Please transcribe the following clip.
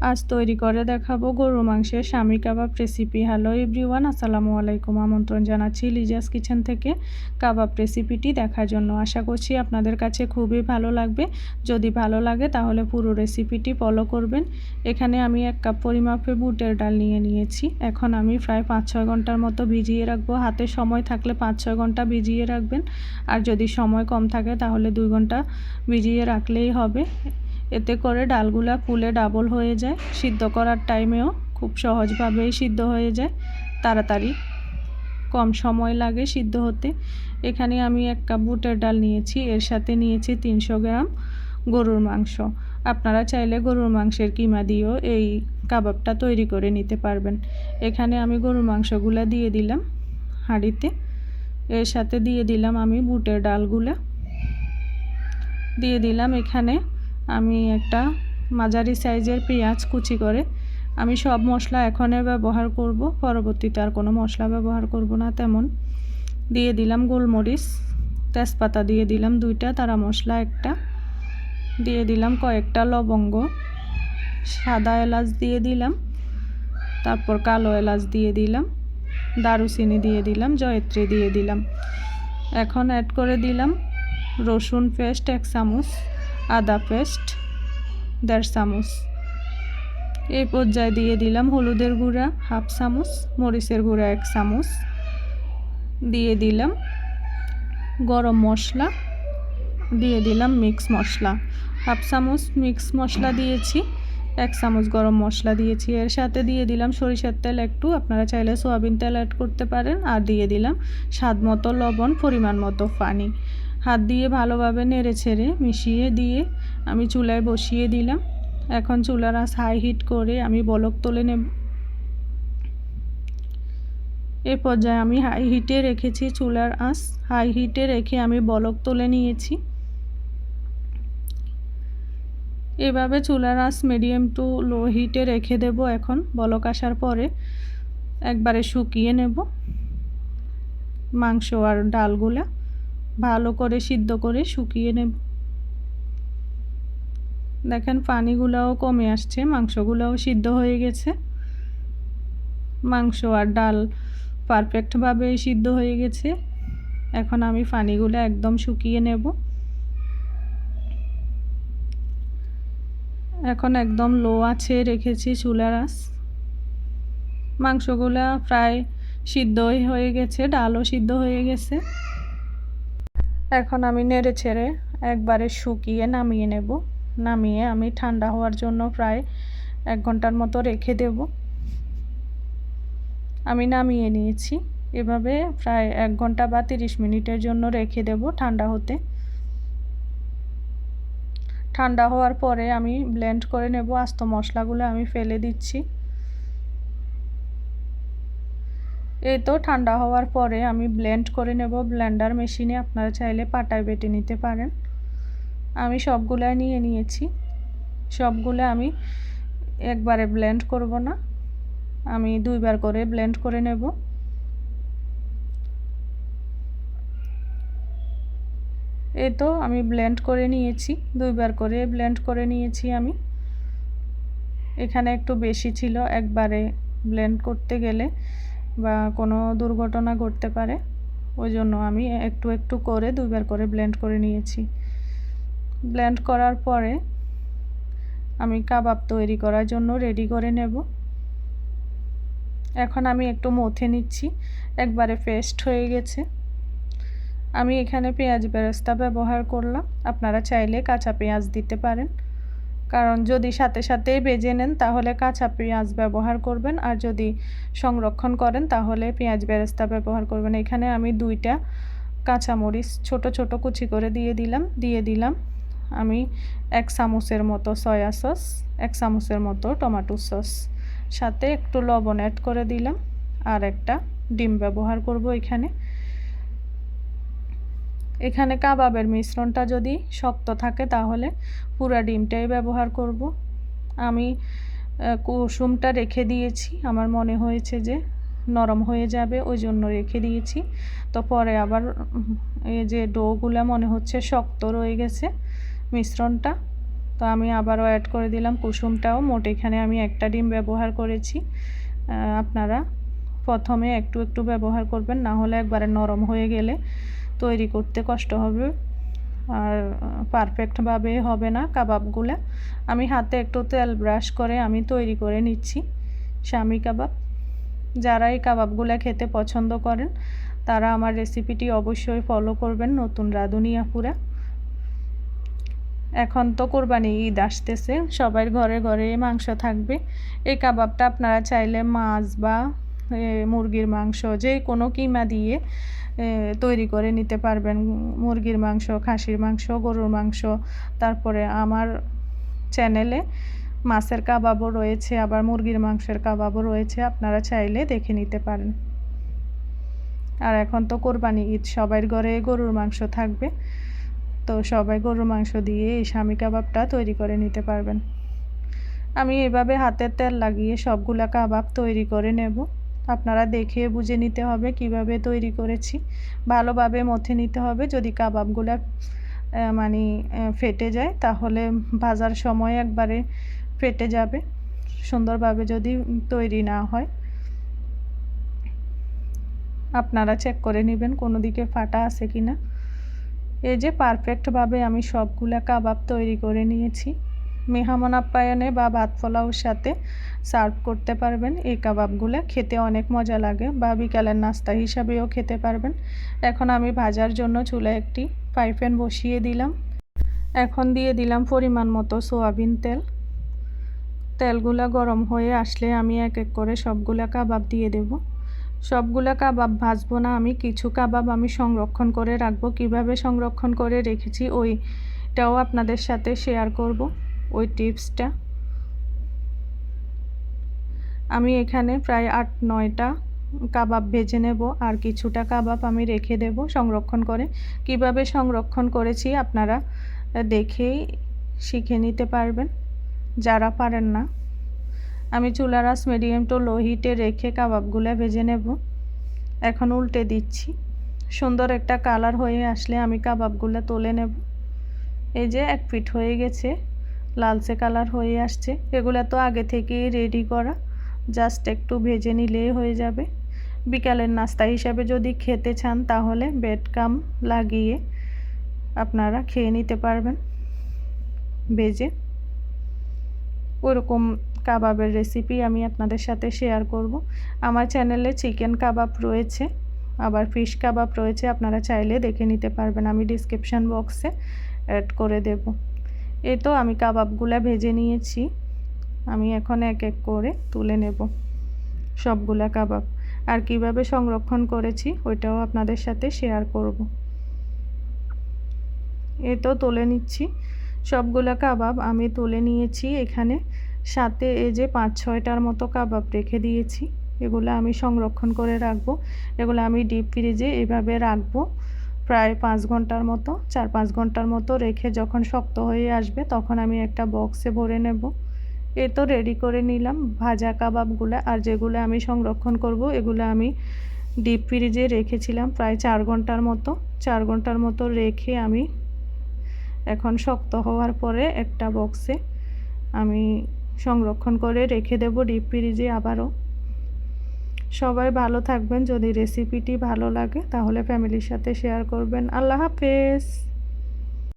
আজ তৈরি করে দেখাবো গরু মাংসের স্বামী কাবাব রেসিপি হ্যালো এভরিওয়ান আসসালামু আলাইকুম। আমন্ত্রণ জানাচ্ছি লিজাস কিচেন থেকে কাবাব রেসিপিটি দেখার জন্য। আশা করছি আপনাদের কাছে খুবই ভালো লাগবে। যদি ভালো লাগে তাহলে পুরো রেসিপিটি ফলো করবেন। এখানে আমি এক কাপ পরিমাপে বুটের ডাল নিয়ে নিয়েছি। এখন আমি প্রায় পাঁচ ছয় ঘণ্টার মতো ভিজিয়ে রাখব। হাতে সময় থাকলে পাঁচ ছয় ঘণ্টা ভিজিয়ে রাখবেন। আর যদি সময় কম থাকে তাহলে দুই ঘণ্টা ভিজিয়ে রাখলেই হবে। এতে করে ডালগুলা ফুলে ডাবল হয়ে যায়, সিদ্ধ করার টাইমেও খুব সহজভাবেই সিদ্ধ হয়ে যায়, তাড়াতাড়ি কম সময় লাগে সিদ্ধ হতে। এখানে আমি এক কাপ বুটের ডাল নিয়েছি, এর সাথে নিয়েছি তিনশো গ্রাম গরুর মাংস। আপনারা চাইলে গরুর মাংসের কিমা দিয়েও এই কাবাবটা তৈরি করে নিতে পারবেন। এখানে আমি গরুর মাংসগুলো দিয়ে দিলাম হাঁড়িতে। এর সাথে দিয়ে দিলাম আমি বুটের ডালগুলা। দিয়ে দিলাম এখানে আমি একটা মাঝারি সাইজের পেঁয়াজ কুচি করে আমি সব মশলা এখনে ব্যবহার করব, পরবর্তীতে আর কোনো মশলা ব্যবহার করব না, তেমন। দিয়ে দিলাম গোলমরিচ, তেজপাতা দিয়ে দিলাম দুইটা তারা মশলা একটা। দিয়ে দিলাম কয়েকটা লবঙ্গ, সাদা এলাচ দিয়ে দিলাম, তারপর কালো এলাচ দিয়ে দিলাম, দারুচিনি দিয়ে দিলাম, জয়ত্রী দিয়ে দিলাম। এখন অ্যাড করে দিলাম রসুন পেস্ট এক চামচ। আদা পেস্ট, দেড় চামচ। এই পর্যায়ে দিয়ে দিলাম হলুদের গুঁড়া, হাফ চামচ, মরিচের গুঁড়া, এক চামচ। দিয়ে দিলাম গরম মশলা, দিয়ে দিলাম মিক্স মশলা। হাফ চামচ মিক্স মশলা দিয়েছি, এক চামচ গরম মশলা দিয়েছি। এর সাথে দিয়ে দিলাম সরিষার তেল একটু, আপনারা চাইলে সোয়াবিন তেল অ্যাড করতে পারেন। আর দিয়ে দিলাম স্বাদ মতো লবণ পরিমাণ মতো পানি। হাত দিয়ে ভালোভাবে নেড়ে ছেড়ে মিশিয়ে দিয়ে আমি চুলায় বসিয়ে দিলাম। এখন চুলার আঁচ হাই হিট করে আমি বলক তুলে নেব। এ পর্যায়ে আমি হাই হিটে রেখেছি চুলার আঁচ। হাই হিটে রেখে আমি বলক তুলে নিয়েছি। এভাবে চুলার আঁচ মিডিয়াম টু লো হিটে রেখে দেব এখন। বলক আসার পরে একবারে শুকিয়ে নেব। মাংস আর ডালগুলা। ভালো করে সিদ্ধ করে শুকিয়ে নেব। দেখেন পানিগুলোও কমে আসছে, মাংসগুলোও সিদ্ধ হয়ে গেছে। মাংস আর ডাল পারফেক্টভাবে সিদ্ধ হয়ে গেছে। এখন আমি পানিগুলো একদম শুকিয়ে নেব। এখন একদম লো আছে রেখেছি চুলার আস মাংসগুলা প্রায় সিদ্ধই হয়ে গেছে, ডালও সিদ্ধ হয়ে গেছে। এখন আমি নেড়ে ছেড়ে একবারে শুকিয়ে নামিয়ে নেব। নামিয়ে আমি ঠান্ডা হওয়ার জন্য প্রায় এক ঘণ্টার মতো রেখে দেব। আমি নামিয়ে নিয়েছি। এভাবে প্রায় এক ঘণ্টা বা তিরিশ মিনিটের জন্য রেখে দেব ঠান্ডা হতে। ঠান্ডা হওয়ার পরে আমি ব্লেন্ড করে নেব। আস্ত মশলাগুলো আমি ফেলে দিচ্ছি। এই তো ঠান্ডা হওয়ার পরে আমি ব্লেন্ড করে নেব। ব্লেন্ডার মেশিনে আপনারা চাইলে পাটায় বেটে নিতে পারেন। আমি সবগুলাই নিয়ে নিয়েছি। সবগুলো আমি একবারে ব্লেন্ড করব না। আমি দুইবার করে ব্লেন্ড করে নেব। এই তো আমি ব্লেন্ড করে নিয়েছি। দুইবার করে ব্লেন্ড করে নিয়েছি আমি। এখানে একটু বেশি ছিল একবারে ব্লেন্ড করতে গেলে। বা কোনো দুর্ঘটনা ঘটতে পারে, ওই জন্য আমি একটু একটু করে দুইবার করে ব্লেন্ড করে নিয়েছি। ব্লেন্ড করার পরে আমি কাবাব তৈরি করার জন্য রেডি করে নেব। এখন আমি একটু মথে নিচ্ছি, একবারে পেস্ট হয়ে গেছে। আমি এখানে পেঁয়াজ বেরেস্তা ব্যবহার করলাম, আপনারা চাইলে কাঁচা পেঁয়াজ দিতে পারেন। কারণ যদি সাথে সাথেই বেজে নেন, তাহলে কাঁচা পেঁয়াজ ব্যবহার করবেন। আর যদি সংরক্ষণ করেন, তাহলে পেঁয়াজ বেরেস্তা ব্যবহার করবেন। এখানে আমি দুইটা কাঁচামরিচ ছোট ছোট কুচি করে দিয়ে দিলাম। দিয়ে দিলাম আমি এক চামচের মতো সয়া সস, এক চামচের মতো টমেটো সস। সাথে একটু লবণ অ্যাড করে দিলাম। আর একটা ডিম ব্যবহার করব এখানে। এখানে কাবাবের মিশ্রণটা যদি শক্ত থাকে তাহলে পুরা ডিমটাই ব্যবহার করব। আমি কুসুমটা রেখে দিয়েছি। আমার মনে হয়েছে যে নরম হয়ে যাবে ওই জন্য রেখে দিয়েছি। তো পরে আবার এই যে ডোগুলা মনে হচ্ছে শক্ত রয়ে গেছে মিশ্রণটা। তো আমি আবারও অ্যাড করে দিলাম কুসুমটাও। মোট এখানে আমি একটা ডিম ব্যবহার করেছি। আপনারা প্রথমে একটু একটু ব্যবহার করবেন, না হলে একবারে নরম হয়ে গেলে তৈরি করতে কষ্ট হবে। আর পারফেক্টভাবে হবে না কাবাবগুলো। আমি হাতে একটু তেল ব্রাশ করে আমি তৈরি করে নিচ্ছি স্বামী কাবাব। যারা এই কাবাবগুলো খেতে পছন্দ করেন, তারা আমার রেসিপিটি অবশ্যই ফলো করবেন নতুন রাঁধুনিয়াপুরা। এখন তো কোরবানি ঈদ আসতেছে সবার ঘরে ঘরে মাংস থাকবে। এই কাবাবটা আপনারা চাইলে মাছ বা মুরগির মাংস, যে কোনো কিমা দিয়ে তৈরি করে নিতে পারবেন। মুরগির মাংস, খাসির মাংস, গরুর মাংস। তারপরে আমার চ্যানেলে মাছের কাবাবও রয়েছে, আবার মুরগির মাংসের কাবাবও রয়েছে, আপনারা চাইলে দেখে নিতে পারেন। আর এখন তো কোরবানি ঈদ সবার ঘরে গরুর মাংস থাকবে। তো সবাই গরুর মাংস দিয়ে এই স্বামী কাবাবটা তৈরি করে নিতে পারবেন। আমি এভাবে হাতের তেল লাগিয়ে সবগুলা কাবাব তৈরি করে নেব। আপনারা দেখে বুঝে নিতে হবে কীভাবে তৈরি করেছি। ভালোভাবে মথে নিতে হবে। যদি কাবাবগুলো মানে ফেটে যায়, তাহলে ভাজার সময় একবারে ফেটে যাবে। সুন্দরভাবে যদি তৈরি না হয়। আপনারা চেক করে নেবেন কোনো দিকে ফাটা আছে কি না এই যে পারফেক্টভাবে আমি সবগুলা কাবাব তৈরি করে নিয়েছি। মেহমান আপ্যায়নে বা ভাত পোলাওর সাথে সার্ভ করতে পারবেন। এই কাবাবগুলো খেতে অনেক মজা লাগে বা বিকালের নাস্তা হিসাবেও খেতে পারবেন। এখন আমি ভাজার জন্য চুলায় একটি ফ্রাই বসিয়ে দিলাম। এখন দিয়ে দিলাম পরিমাণ মতো সোয়াবিন তেল। তেলগুলা গরম হয়ে আসলে আমি এক এক করে সবগুলা কাবাব দিয়ে দেব। সবগুলা কাবাব ভাজবো না আমি, কিছু কাবাব আমি সংরক্ষণ করে রাখব। কীভাবে সংরক্ষণ করে রেখেছি ওইটাও আপনাদের সাথে শেয়ার করব। ওই টিপসটা। আমি এখানে প্রায় আট, নয়টা কাবাব ভেজে নেব আর কিছুটা কাবাব আমি রেখে দেব সংরক্ষণ করে। কীভাবে সংরক্ষণ করেছি আপনারা দেখেই শিখে নিতে পারবেন, যারা পারেন না। আমি চুলার আঁচ মিডিয়াম টু লো হিটে রেখে কাবাবগুলো ভেজে নেব। এখন উল্টে দিচ্ছি। সুন্দর একটা কালার হয়ে আসলে আমি কাবাবগুলো তুলে নেব। এই যে এক ফিট হয়ে গেছে। লালচে কালার হয়ে আসছে। এগুলো তো আগে থেকেই রেডি করা। জাস্ট একটু ভেজে নিলেই হয়ে যাবে। বিকালের নাস্তা হিসাবে যদি খেতে চান, তাহলে বেড কাম লাগিয়ে আপনারা খেয়ে নিতে পারবেন। ভেজে। ওরকম কাবাবের রেসিপি আমি আপনাদের সাথে শেয়ার করব। আমার চ্যানেলে চিকেন কাবাব রয়েছে। আবার ফিশ কাবাব রয়েছে, আপনারা চাইলে দেখে নিতে পারবেন। আমি ডিসক্রিপশান বক্সে অ্যাড করে দেব। এই তো আমি কাবাবগুলো ভেজে নিয়েছি। আমি এখন এক এক করে তুলে নেব সবগুলা কাবাব। আর কীভাবে সংরক্ষণ করেছি ওইটাও আপনাদের সাথে শেয়ার করব। এ তো তুলে নিচ্ছি। সবগুলা কাবাব আমি তুলে নিয়েছি এখানে। সাথে এই যে পাঁচ ছয়টার মতো কাবাব রেখে দিয়েছি। এগুলো আমি সংরক্ষণ করে রাখব। এগুলো আমি ডিপ ফ্রিজে এভাবে রাখব। প্রায় পাঁচ ঘণ্টার মতো, চার পাঁচ ঘণ্টার মতো রেখে যখন শক্ত হয়ে আসবে তখন আমি একটা বক্সে ভরে নেব। এ তো রেডি করে নিলাম। ভাজা কাবাবগুলো আর যেগুলো আমি সংরক্ষণ করব, এগুলো আমি ডিপ ফ্রিজে রেখেছিলাম প্রায় চার ঘণ্টার মতো। চার ঘণ্টার মতো রেখে আমি এখন শক্ত হওয়ার পরে একটা বক্সে আমি সংরক্ষণ করে রেখে দেব ডিপ ফ্রিজে আবারও। সবাই ভালো থাকবেন। যদি রেসিপিটি ভালো লাগে তাহলে ফ্যামিলির সাথে শেয়ার করবেন। আল্লাহ হাফেজ।